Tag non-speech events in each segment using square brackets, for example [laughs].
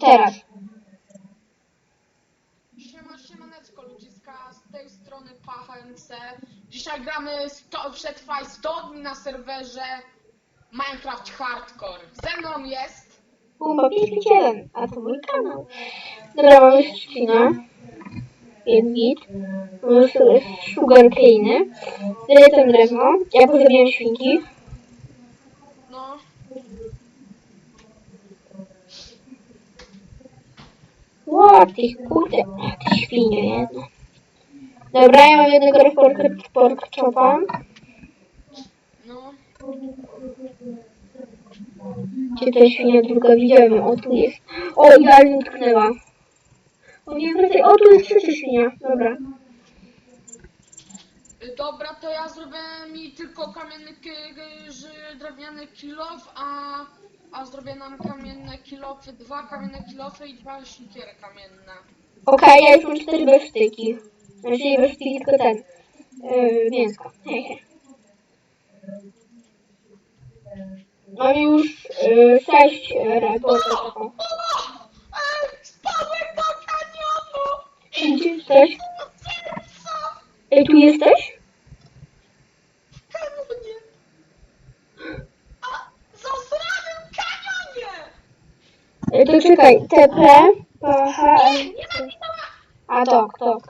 Teraz. Siema, siemaneczko ludziska, z tej strony PachMC. Dzisiaj gramy sto, przetrwaj 100 dni na serwerze Minecraft Hardcore. Ze mną jest... Bumba 551, a to mój kanał. Dobra, mamy trzcinę. Jest git. Mamy drewno. Ja pozabijam świnki. No, Ło, ty kurde, ty świnio jedna. Dobra, ja mam jednego pork, pork chopa. no. Gdzie ta świnia druga widziałem? O, tu jest. O, idealnie utknęła. O nie, wracaj. O, tu jest trzecia świnia. Dobra. Y, Dobra, to ja zrobię mi tylko kamienny, ży- drewniany kilof, a, a zrobię nam kamienne kilofy, dwa kamienne kilofy i dwa siekiery kamienne. Okej, ja już mam cztery besztyki. Znaczy nie besztyki, tylko ten. Yy, mięsko. Hehe. Mam już yy, sześć yy, reportów. O! Ej, spadłem do kanionu! Serca! Ej, tu jesteś? W kanionie! A, zasranym kanionie! Ej, to czekaj. TP, PH, A tok, tok.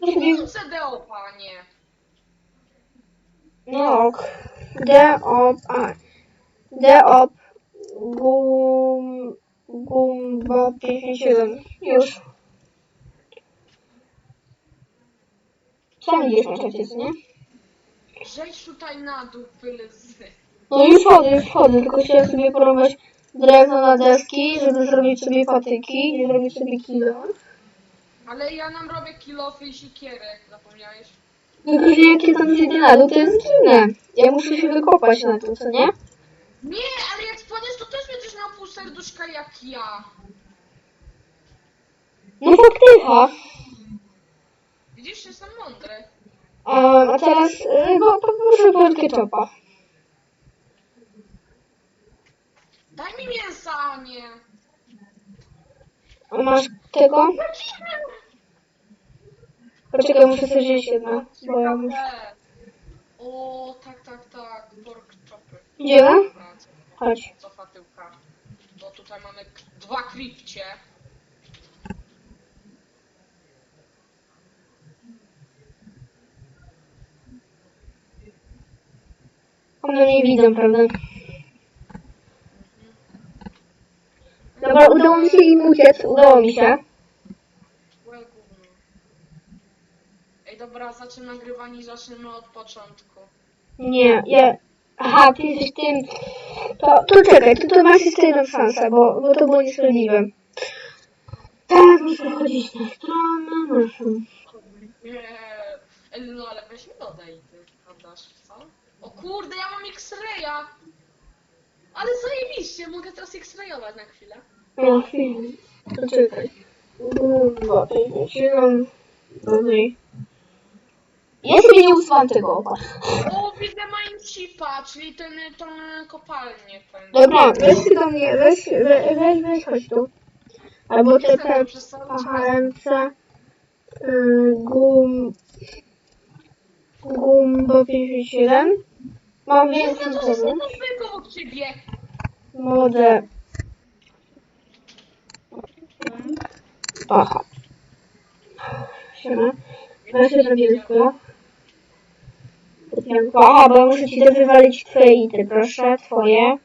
to CDO, panie. No ok. Deop, a. Deop, gum, gumbo 57. Już. Sam idziesz na czacie, co nie? Zejdź tutaj na dół, pylezy. No już wchodzę, już wchodzę, tylko chciałem sobie porąbać drewno na deski, żeby zrobić sobie patyki i zrobić sobie kilo. Ale ja nam robię kilofy i siekierek, zapomniałeś? Tylko, że jak ja tam zjedę na dół, to jest zginę. Ja muszę się wykopać na tym, co nie? Nie, ale jak spadniesz, to też będziesz miał pół serduszka jak ja. No faktycha. Widzisz, jestem mądry. A, a teraz, y, bo poproszę ketchupa. Daj mi mięsa, a nie. A masz tego? Poczekaj, muszę sobie wziąć jedno, bo ja muszę... O, tak, tak, tak, pork chopy. Idziemy? Chodź. cofa tyłka. Bo tutaj mamy k- dwa kripcie. One nie widzą, prawda? Dobra, udało mi się im uciec, udało mi się. Łe gówno. Ej, dobra, zacznę nagrywanie i zaczniemy od początku. Nie, ja... Aha, ty jesteś tym... To, to czekaj, to, to masz jeszcze jedną szansę, bo, bo to było niesprawiedliwe. Tak, muszę chodzić na stronę naszą. Nie. Ej, no ale weź mi dodaj ty, podasz, co? O kurde, ja mam X-raya! Ale zajebiście, mogę teraz X-rayować na chwilę. No, chwilę. To czekaj. Pięć, siedem... Dobrej. Ja sobie nie usuwam tego oka. O, widzę Mineshipa, czyli ten, tą kopalnię. Ten. Dobra, weź ty do mnie, weź, we, weź, weź, chodź tu. Albo Jestem TP, przez cały czas. HMC, y, GUM, GUMBO 57. Mam Jestem większą to jest pomoc. zwykły obok ciebie. Modę. Aha. Siema. Weź się. Drewnienko. Aha, bo ja muszę ci wywalić twoje ity, proszę, twoje.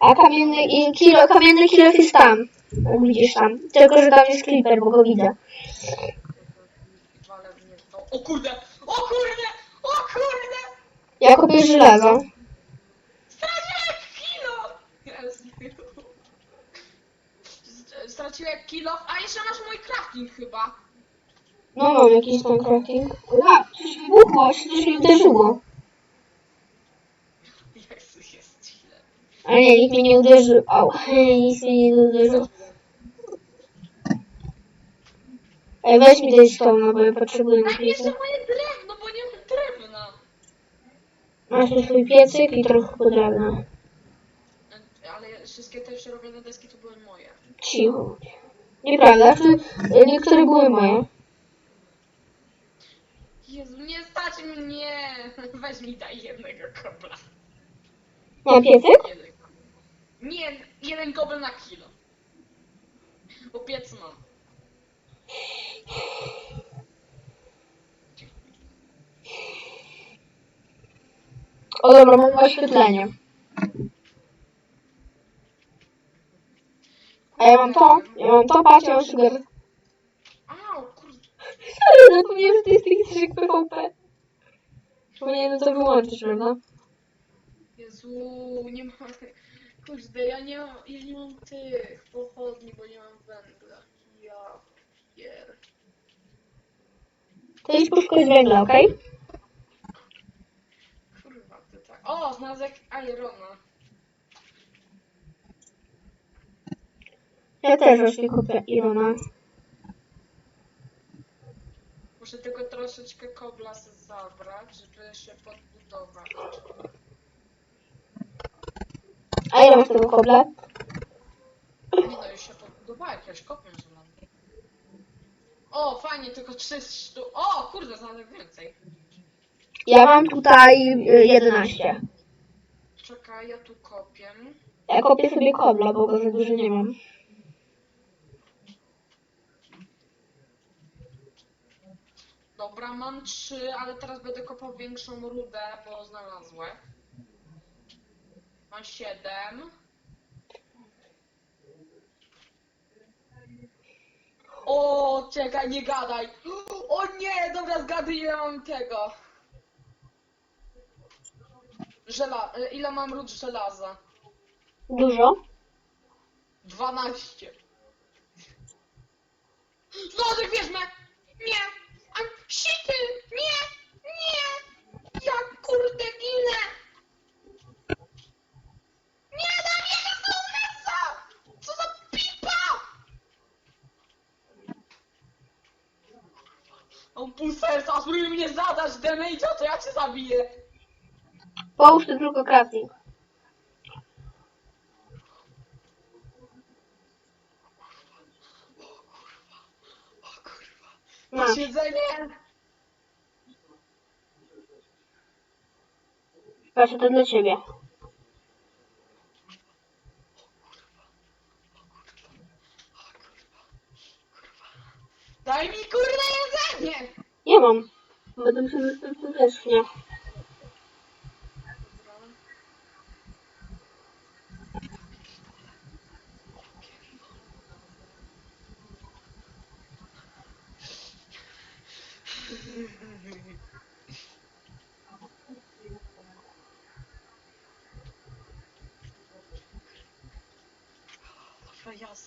A kamienny i kilo, kamienny kilo jest tam. Jak widzisz tam. Tylko, że tam jest creeper, bo go widzę. O kurde! O kurde! O kurde! Ja kupię żelazo. Straciłem kilo! Jest. Straciłem kilo, a jeszcze masz mój crafting chyba. No mam jakiś tam crafting. Ła, coś wybuchło, coś mi uderzyło. Jezus, jest źle. Ale nie, nikt mnie nie uderzył. Au, nic mnie nie uderzył. Ej, weź mi tej stone, bo ja potrzebuję na mi jeszcze piecyk. moje drewno, bo nie mam drewna. Masz tu swój piecyk i trochę drewna. Ale jeszcze wszystkie te przerobione deski to były moje. Cicho. Nieprawda, czy y, niektóre były moje. Jezu, nie stać mnie! Weź mi daj jednego kobla. Na? Jeden. Nie, jeden kobel na kilo. Bo piec mam. O dobra, mam oświetlenie. A ja mam to, ja mam to, patrz, ja mam sugar. Au, kurde. Sorry, zapomniałem, że to jest taki trzyk PvP. Powinienem to wyłączyć, prawda? Jezu, nie mam... Kurde, ja nie mam, ja nie mam tych pochodni, bo nie mam węgla. Ja pier... To idź poszukać węgla, okej? Kurwa, ty tak... O, znalazłem Irona. Ja też właśnie kupię Irona. Muszę tylko troszeczkę kobla sobie zabrać, żeby się podbudować. A ile masz tego kobla? Nie no, już się podbudowała jakaś kopią żelazną. O, fajnie, tylko trzy sztu... O, kurde, znalazłem więcej. Ja mam tutaj y, 11. Czekaj, ja tu kopię. Ja kopię sobie kobla, bo go za dużo nie mam. Dobra, mam trzy, ale teraz będę kopał większą rudę, bo znalazłem. Mam siedem. O, czekaj, nie gadaj. O nie, dobra, zgaduj ile mam tego. Żela e, ile mam ród żelaza? Dużo? 12. Znowu wierzmy! Nie! I'm shity! Nie! Nie! Ja kurde ginę! Nie dam jego sołtysa! Co za pipa! On pół serca, a spróbuj mnie zadać damage'a, to ja cię zabiję! Połóż tu tylko crafting. Kurwa. Masz. Siedzenie! Proszę, to dla ciebie. Daj mi kurde jedzenie! Nie mam. Będę się następny też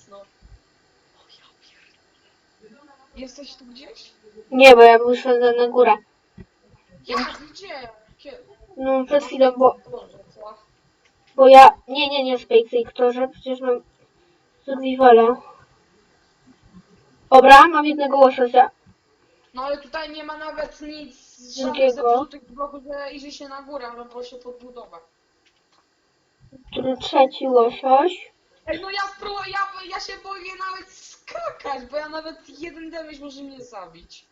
nie. Dobra, jasno. O ja pierdolę. Jesteś tu gdzieś? Nie, bo ja wyszedłem na górę. Jak? Gdzie? Kiedy? No przed chwilą, bo, bo ja... Nie, nie, nie, że przecież mam survivala. Dobra, mam jednego łososia. No ale tutaj nie ma nawet nic, żadnych Drugiego. zepsutych bloków, że idzie się na górę, bo się podbudowa. Tu trzeci łosoś. Ej, no ja spróbuję, ja, ja się boję nawet skakać, bo ja nawet jeden damage może mnie zabić.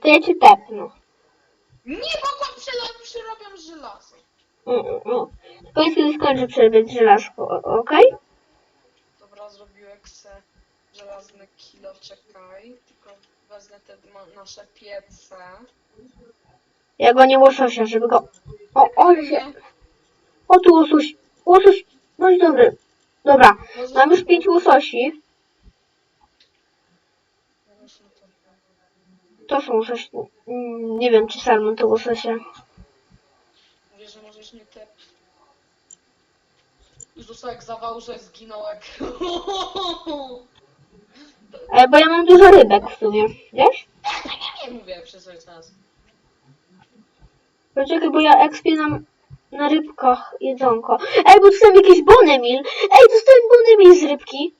To ja cię tepnę. Nie mogłam przelo- przerobiam żelazo. Mm, mm, mm. Powiedz, kiedy skończę przerwać żelazko, o- okej? Dobra, zrobiłem se żelazny kilo, czekaj. Tylko wezmę te ma- nasze piece. Ja go nie łososia, żeby go... O, o, się... O, tu łosoś. Łosoś, bądź dobry. Dobra, mam już pięć łososi. To- są łososi. Mm, Nie wiem, czy salmon to łososie. Mówię, że możesz nie te... Już dostał jak zawał, że zginąłem. E, bo ja mam dużo rybek w sumie, wiesz? nie mówię przez cały czas. Poczekaj, bo ja ekspię na, na rybkach jedzonko. Ej, bo dostałem jakiś bonemil. Ej, dostałem bonemil z rybki.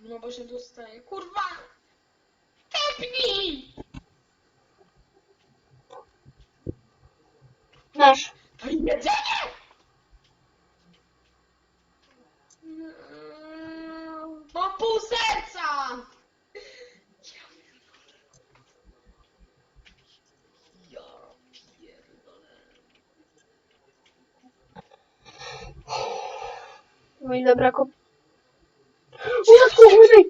No bo się dostaje. Kurwa! Tepnij! Masz. Jedzenie! Mam eee, pół serca! No i dobra, kop... Łatwo, użyj!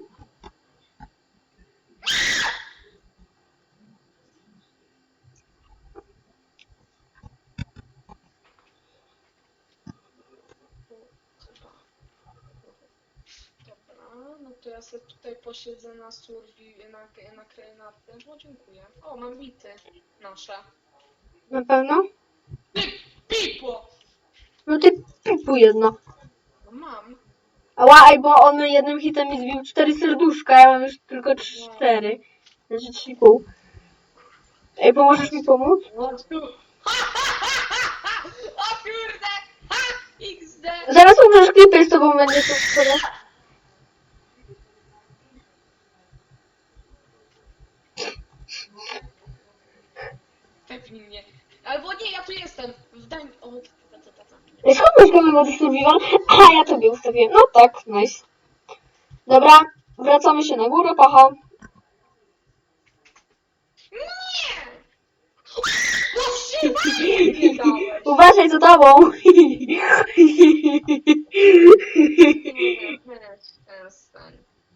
Dobra, no to ja sobie tutaj posiedzę na survi, na, na, na tym. O, dziękuję. O, mam bity nasze. Na pewno? Ty, pipo! No ty pipu jedno. No ej, bo on jednym hitem mi zbił cztery serduszka, ja mam już tylko cztery. Znaczy trzy i pół. Ej, pomożesz mi pomóc? O tu. [laughs] O kurde! Ha! XD! Zaraz umrzesz, klipy z tobą będzie wtedy. Pepnij mnie. Albo nie, ja tu jestem. Wdaj mi... O, ta, ta, ta, ta. Ej, skąd masz mamy mody survival? Aha, ja tobie ustawiłem. No tak, nice. Dobra, wracamy się na górę, pacha. Nie! No! Nie dałeś. Uważaj za tobą.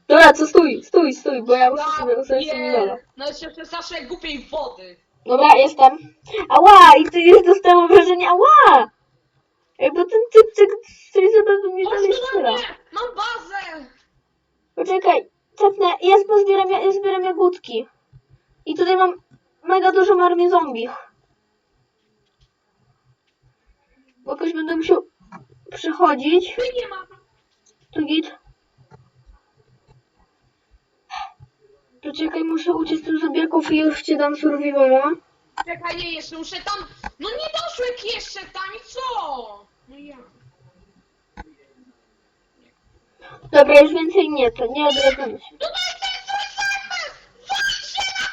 Dobra, co stój, stój, stój, bo ja muszę sobie ustawić sobie pier- No jeszcze naszej głupiej wody. Dobra, jestem. Ała, i ty już dostałem wrażenie, ała! Ej, bo ten typ, typ, który zabawy mnie dalej do strzela. Mam bazę! Poczekaj, cofnę, ja pozbieram, ja zbieram jagódki. I tutaj mam mega dużą armię zombie. Bo jakoś będę musiał przychodzić. Ty nie ma. Tu git. Poczekaj, muszę uciec z zombiaków i już ci dam survivala. Czekaj, nie, jeszcze muszę tam... No nie doszłek jeszcze tam i co? No ja. Dobra, już więcej nie, to nie odradzamy się. No to jest się na!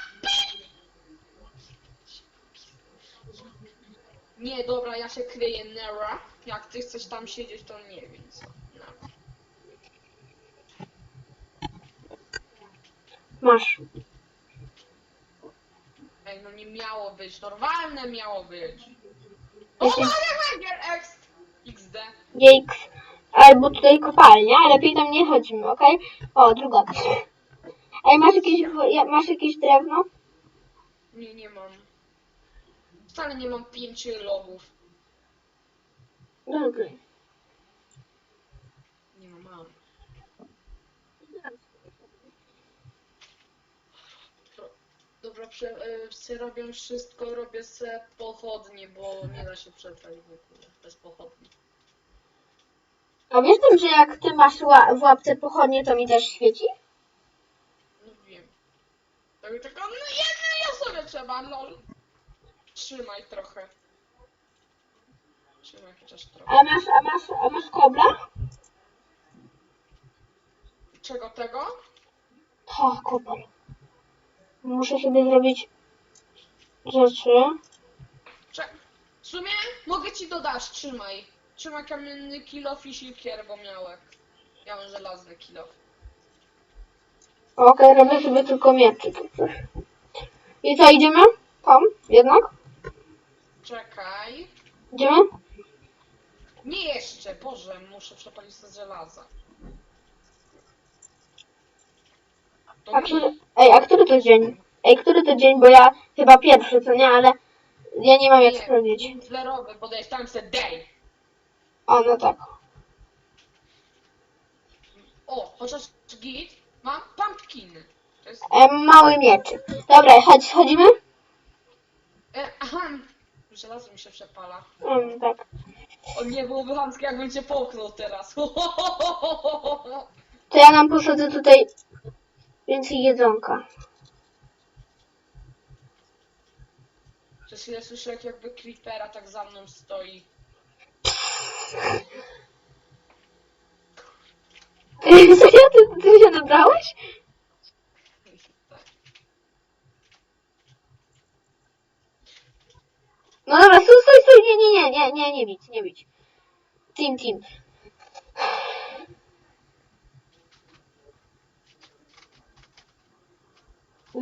Nie, dobra, ja się kryję, Nera. Jak ty chcesz tam siedzieć, to nie wiem co. Masz. Ej, no nie miało być, normalne miało być. O, ale węgiel X! XD. Albo tutaj kopalnia, ale lepiej tam nie chodzimy, okej? O, druga. Ej, masz jakieś, ja- masz jakieś drewno? Nie, nie mam. Wcale nie mam pięciu logów. Dobra. Nie no, mam. Pro- Dobra, prze, se robię wszystko, robię se pochodnie, bo nie da się przetrwać w ogóle bez pochodni. A wiesz tym, że jak ty masz ła- w łapce pochodnie, to mi też świeci? No wiem. Tak, tylko no jednej osobie trzeba, lol. Trzymaj trochę. Trzymaj chociaż trochę. A masz, a masz, a masz kobla? Czego tego? O, kobel. Muszę sobie zrobić rzeczy. W sumie mogę ci dodać, trzymaj. Trzymaj kamienny kilof i silkier, bo miałek. Ja mam żelazny kilof. Okej, robię sobie tylko mieczyk. I co, idziemy? Tam, jednak? Czekaj. Idziemy? Nie jeszcze, Boże, muszę przepalić z żelaza. To A który, ej, a który to dzień? Ej, który to dzień, bo ja chyba pierwszy, co nie, ale ja nie mam jak sprawdzić. Zerowy, podajesz tam se day. A, no tak. O, chociaż git, mam pumpkiny. To jest... E, mały mieczyk. Dobra, chodź, chodzimy? E, aha, żelazo mi się przepala. Mm, tak. O nie, byłoby chamskie, jakbym cię połknął teraz. [laughs] To ja nam posadzę tutaj więcej jedzonka. Przez chwilę słyszę, jak jakby creepera tak za mną stoi. [laughs] Ja, ty, ty się nabrałeś? No dobra, stój, stój, stój, nie, nie, nie, nie, nie, nie bić, nie bić. Team, team.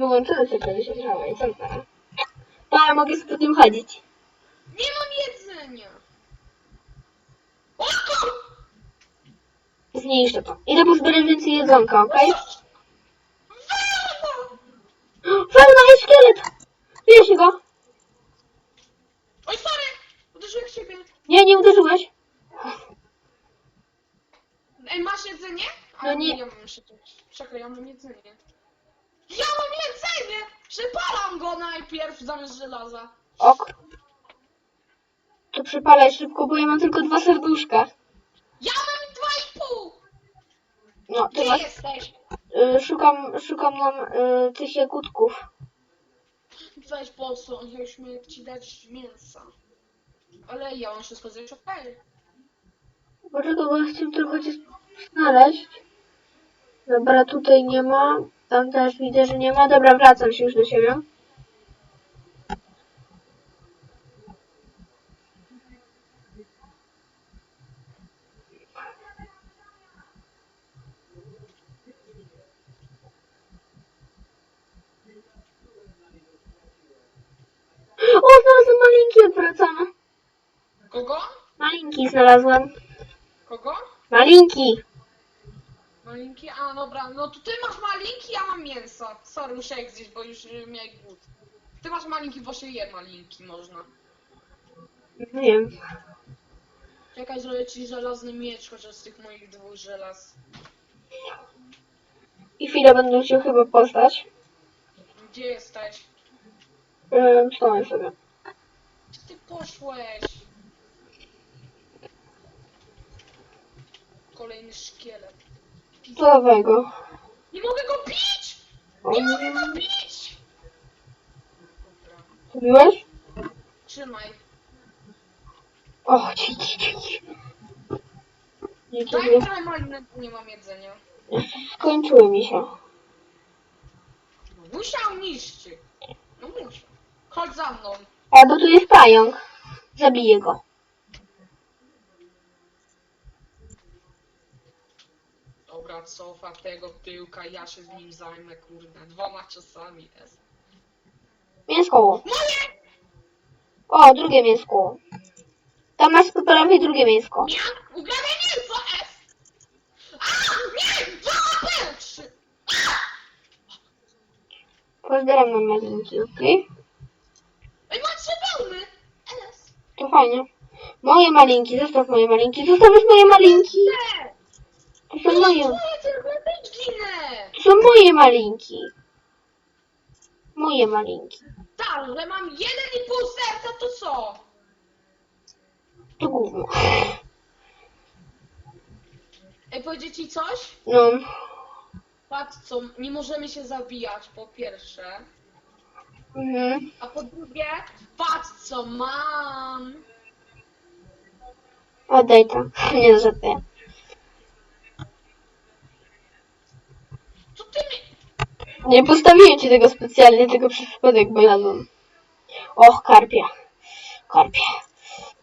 Wyłączyłem sobie kiedyś drzewo i co teraz? To ja mogę z tym chodzić. Nie mam jedzenia! O kur... Zniszczę to. Idę pozbierać więcej jedzonka, okej? Wełna! Wełna i szkielet! Bierz go! Oj, sorry! Uderzyłem w ciebie. Nie, nie uderzyłeś. Ej, masz jedzenie? No nie. Ja mam jeszcze coś. Czekaj, ja mam jedzenie. Ja mam jedzenie! Przypalam go najpierw zamiast żelaza. Ok. To przypalaj szybko, bo ja mam tylko dwa serduszka. Ja mam dwa i pół! No, ty masz... jesteś? Y, szukam, szukam nam y, tych jagódków. Weź boso, miałem ci dać mięsa. Ale ja mam wszystko okej. Poczekaj, bo ja chcę tylko cię znaleźć. Dobra, tutaj nie ma. Tam też widzę, że nie ma. Dobra, wracam się już do siebie. O, znalazłem malinki, wracamy. Kogo? Malinki znalazłem. Kogo? Malinki. Malinki? A, dobra, no to ty masz malinki, ja mam mięsa. Sorry, je zjeść, bo już y, miałem głód. Ty masz malinki, bo się je malinki, można. Nie wiem. Czekaj, zrobię ci żelazny miecz, chociaż z tych moich dwóch żelaz. I chwilę będę musiał chyba postać. Gdzie jesteś? Yy, sobie. Gdzie ty poszłeś? Kolejny szkielet. Zdrowego. Nie mogę go bić! O, Nie mogę go! Dobra, Zrobiłeś? trzymaj. O, ci, ci, ci. ci. Dzięki, Daj mi trochę maliny, bo nie mam jedzenia. skończyły mi się. Musiał niszczyć. No musiał. Chodź za mną. A, bo tu jest pająk. Zabiję go. Dobra, cofa tego tyłka, ja się z nim zajmę, kurde. Dwoma czasami jest. Mięsko. Moje! O, drugie mięsko. Tam masz prawej drugie mięsko. Nie! Ugrane mięso S! A! Nie! Dwa trzy! Pozbieram na malinki, okej? Ej, mam trzy pełny! S! To fajnie. Moje malinki, zostaw moje malinki. Zostawisz moje malinki. Nie! To są moje. ginę! To są moje malinki. Moje malinki. Tak, że mam jeden i pół serca, to co? To gówno. Ej, powiedzieć ci coś? No. Patrz co, nie możemy się zabijać, po pierwsze. Mhm. A po drugie, patrz co mam! Oddaj to. [laughs] Nie żartuję. Co ty mi... Nie postawiłem ci tego specjalnie, tylko przez przypadek bo jadłem. Och, karpie. Karpie.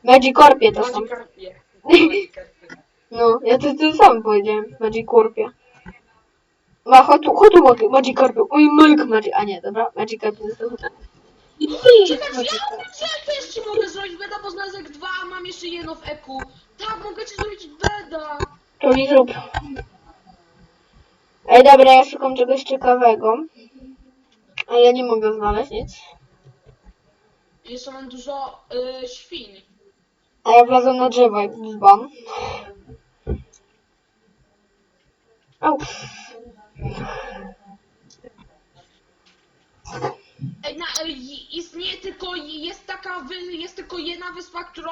Magikorpie to są. Magikarpie. Magikarpie. [laughs] No, ja to, to sam powiedziałem. Magikorpie. Ma, chodź tu, chodź tu, Mag- Magikarpie. Oj, Mike Magic. A nie, dobra, Magikarpie został Czekaj, ty, ja ja też ci mogę zrobić beda, bo znalazłem dwa, a mam jeszcze jedno w eku. Tak, mogę ci zrobić beda. To mi zrób. Ej, dobra, ja szukam czegoś ciekawego. A ja nie mogę znaleźć nic. Jeszcze mam dużo y, świń. A ja wlazłem na drzewo jak dzban. Au. Ej, na, y, istnieje tylko, jest taka, wy, jest tylko jedna wyspa, która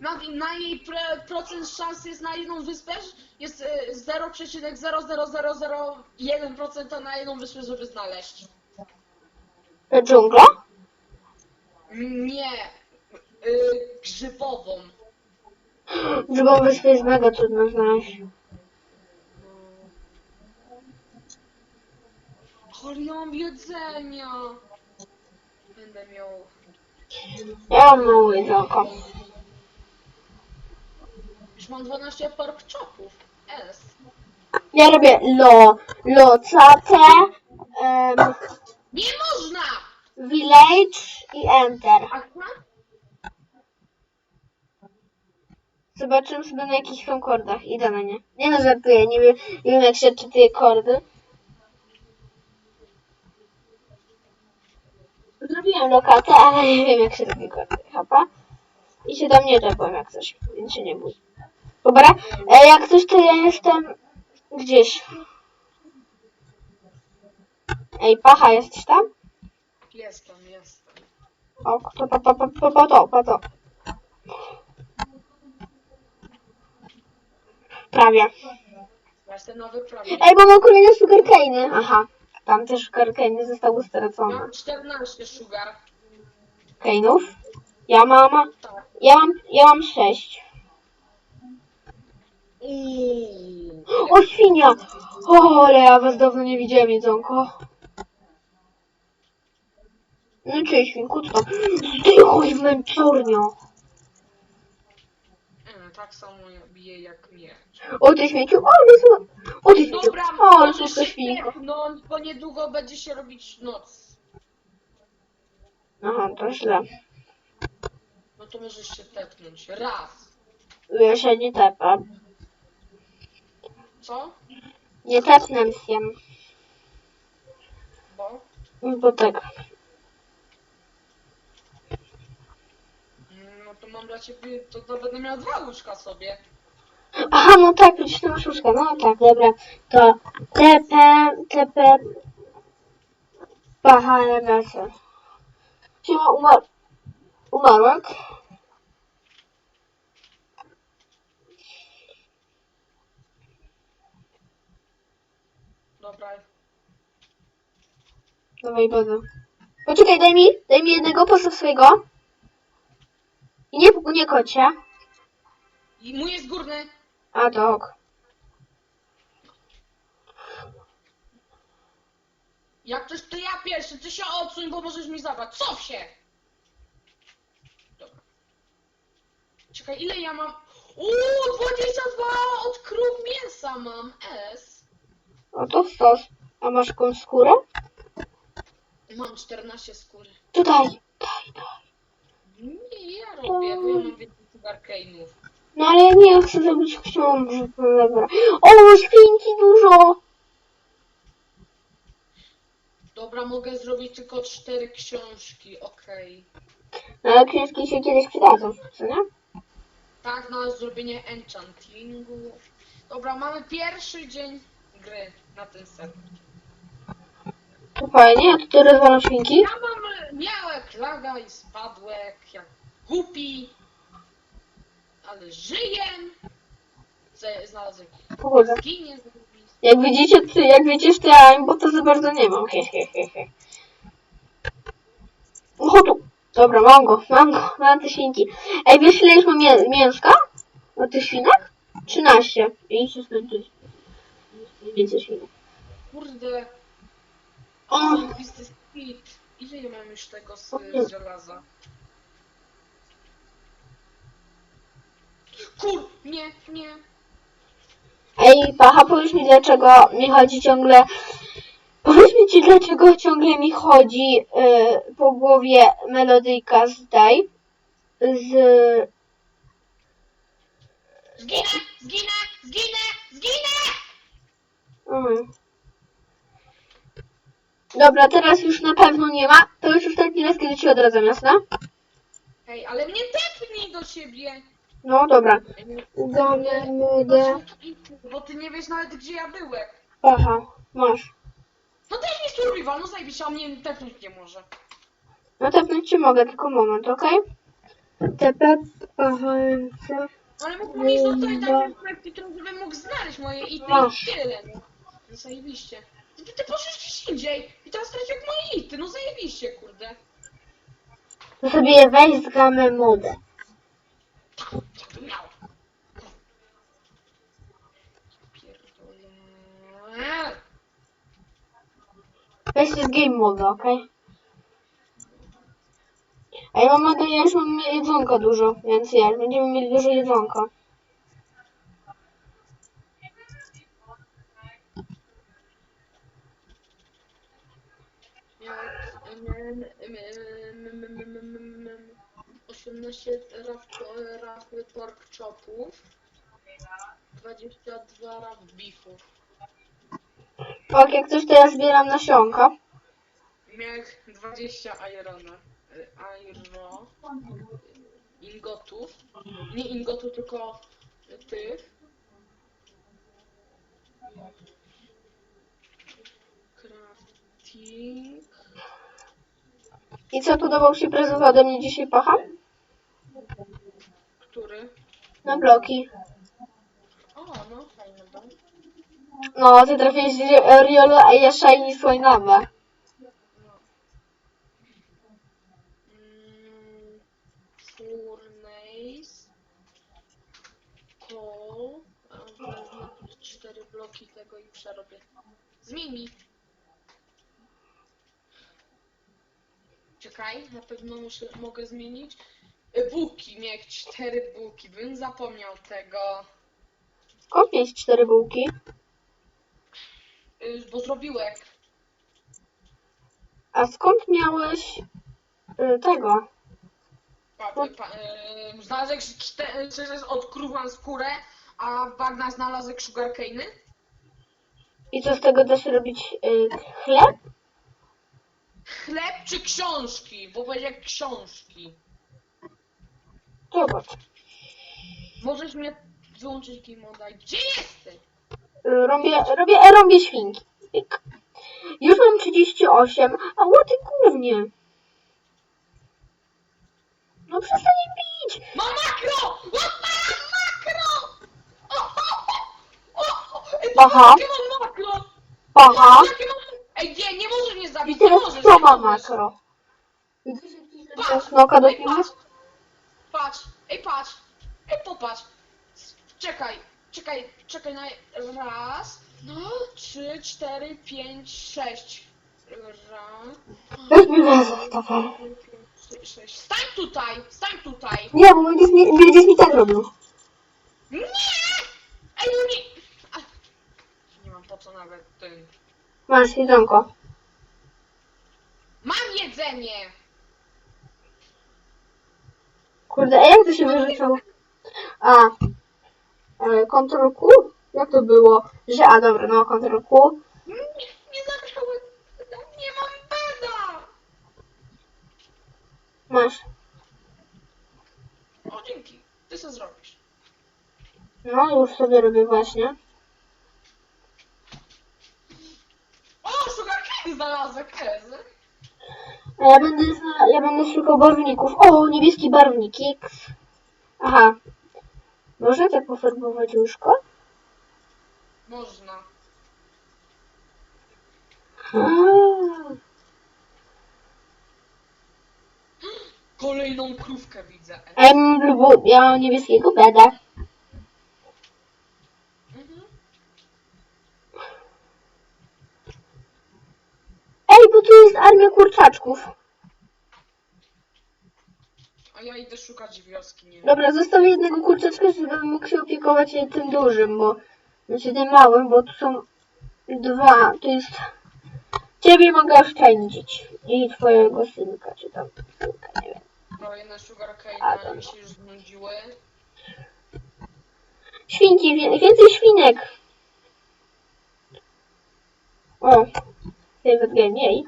na, na jej pre, procent szans jest na jedną wyspę, jest y, 0,00001% na jedną wyspę, żeby znaleźć. Dżungla? Nie, y, grzybową. Drugą wyspę jest mega trudno znaleźć. Ale ja mam jedzenia. Będę miał. Ja mam mało jedzonka. Już mam 12 pork chopów. S. Ja robię lo, lo, cate, um, Nie można! Village i Enter. Aha. Zobaczymy sobie na jakich są kordach. Idę na nie. Nie no, żartuję. Nie wiem, nie wiem jak się czytuje kordy. Zrobiłem lokatę, ale nie wiem jak się robi. Hapa. I się tam nie czepłem jak coś, więc się nie bój. Dobra, e, jak coś to ja jestem gdzieś. Ej, pacha, jesteś tam? Jestem, jestem. O, to, po, po, po, po, po to, po to. Prawie. Ja jestem na wyprawie. Ej, bo mam kolejne. Aha, tam też sugarcane'y zostały Ja stracone. mam 14 sugar. Cane'ów? Ja mam, Tak. ja mam, ja mam sześć. Uuu. O, świnia! O, ale ja was dawno nie widziałem, jedzonko. No cześć, świnku, co? Ty chodź męczornio. Mm, tak samo bije jak mnie. O, ty śmieciu, o, ale słuchaj. O, ty śmieciu, Dobra, o, słuchaj, się świnko. tepnąć, bo niedługo będzie się robić noc. Aha, to źle. No to możesz się tepnąć. Raz. Ja się nie tepam. Co? Nie tepnę się, Bo? bo tak. Mm, No to mam dla ciebie, to, to będę miał dwa łóżka sobie. Aha, no tak, masz łóżka. No tak, dobra. To TP, TP, PHMS. Siema, umar... umarłek. Dobra. Dawaj, będę. Poczekaj, daj mi, daj mi jednego, postaw swojego. I nie, nie kocie. I mój jest górny. A, ok. Jak coś, to ja pierwszy, ty się odsuń, bo możesz mi zabrać. Cof się! Dobra. Czekaj, ile ja mam? Uuu, 22 od krów mięsa mam. S. O, to stos. A masz jakąś skórę? Mam 14 skóry. To daj. Daj, daj. Nie, ja robię, bo ja mam więcej sugarcane'ów. No ale ja nie chcę zrobić książek. No dobra. O, świnki dużo. Dobra, mogę zrobić tylko cztery książki, okej. No ale książki się kiedyś przydadzą, co nie? Tak, na zrobienie enchantingu. Dobra, mamy pierwszy dzień gry na ten serwer. To fajnie, a ty rozwalam świnki? Ja mam miałek, laga i spadłek, jak głupi, ale żyję. Z- Znalazłem Pogoda. ginie z. Jak widzicie, ty, jak widzisz, to ja bo to za bardzo nie mam. He, he, he, he. O, tu. Dobra, mam go, mam go, mam te świnki. Ej, wiesz ile już mam mię mięska? Od tych świnek? 13. I się skończyć. Więcej świnek. Kurde. O. O, zajebisty speed. Ile ja mam już tego z, z żelaza? Kur, nie, nie. Ej, Pacha, powiedz mi dlaczego mi chodzi ciągle... Powiedz mi ci dlaczego ciągle mi chodzi y, po głowie melodyjka z tej. Z... Zginę, zginę, zginę, zginę! Mm. Dobra, teraz już na pewno nie ma. To już ostatni raz, kiedy ci odradzam, jasne? Ej, ale mnie tepnij do siebie. No dobra. Damy Damy Bo ty nie wiesz nawet gdzie ja byłem. Aha, masz. No daj mi survival, no zajebiście, a mnie tepnąć nie może. No tepnąć ci mogę, tylko moment, okej? TP, aha, MC. Ale mógł mi zostawić Dobra. taki projekt, żebym mógł znaleźć moje ity Masz. i tyle. No. No zajebiście. Ty, ty poszłeś gdzieś indziej i teraz stracił moje ity, no zajebiście, kurde. To sobie weź z gamy modę. Jakby miał. Pierdolę. Eee. Weź z game mode, okej? A ja mam, ja już mam jedzonka dużo, więc ja, będziemy mieli dużo jedzonka. 18 raf, pork chopów, 22 raf beefów. Ok, jak coś to ja zbieram nasionka. Miech 20 irona. y, Iron. Ingotów. Nie ingotów, tylko tych. Crafting. I co, podobał się prezent ode mnie dzisiaj, pacha? Który? Na bloki. O, no. No, ty trafiłeś z Riolo, a ja Shiny Słajnawę. Mm, Furnace. Coal. A Wezmę tu cztery bloki tego i przerobię. Zmieni. Czekaj, na pewno muszę, mogę zmienić. E, Bułki, mieć cztery bułki, bym zapomniał tego. Skąd mieć cztery bułki? Y, Bo zrobiłek. A skąd miałeś y, tego? Pa, pa, y, znalazłeś cztery, że odkruwam skórę, a w bagnach znalazłeś sugarcane'y? I co z tego da się robić y, chleb? Chleb czy książki? Bo jak książki. Zobacz. Możesz mnie wyłączyć game moda. Gdzie jesteś? Robię, robię, e, robię świnki. Już mam 38, a łoty głównie. No przestań bić! Mam makro! Łapałem makro! O, o, o, o, o. Ej, Aha. Makro? Mam... Ej, nie, nie możesz mnie I zabić, nie teraz możesz. kto nie ma makro? Widzisz, jak ci Patrz, snoka do ej, patrz, patrz, ej, patrz, ej, popatrz. Czekaj, czekaj, czekaj na raz, no, trzy, cztery, pięć, sześć. Raz, pięć, sześć. Stań tutaj, stań tutaj. Nie, bo będziesz mi, będziesz mi tak robił. Nie! Ej, no nie! A, Nie mam po co nawet tym. Masz jedzonko. Mam jedzenie! Kurde, a jak to się wyrzucało? A. E, Ctrl Q? Jak to było? Że, a dobra, no Ctrl Q. Nie, nie zabrałem. Nie mam beda! Masz. O, dzięki. Ty co zrobisz? No, już sobie robię właśnie. O, sugarcane znalazłem, Ezy. A ja będę, zna- ja będę szukał barwników. O, niebieski barwnik X. Aha. Tak pofarbować łóżko? Można. Kolejną krówkę widzę. Em, lubu, ja niebieskiego beda. Mhm. Ej, bo tu jest armia kurczaczków. A ja idę szukać wioski, nie wiem. Dobra, zostawię jednego kurczaczka, żebym mógł się opiekować tym dużym, bo... Znaczy tym małym, bo tu są dwa, tu jest... Ciebie mogę oszczędzić. I twojego synka, czy tam synka, nie wiem. Kolejne A, sugarcane, mi się już znudziły. Świnki, więcej świnek. O, nawet mniej.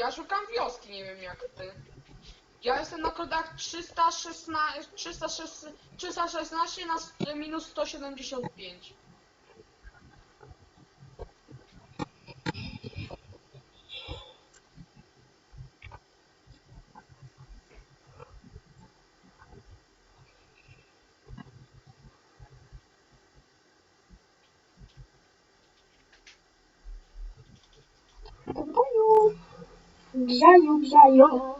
Ja szukam wioski, nie wiem jak ty. Ja jestem na kodach 316, 316, 316 na minus 175. 加油！加油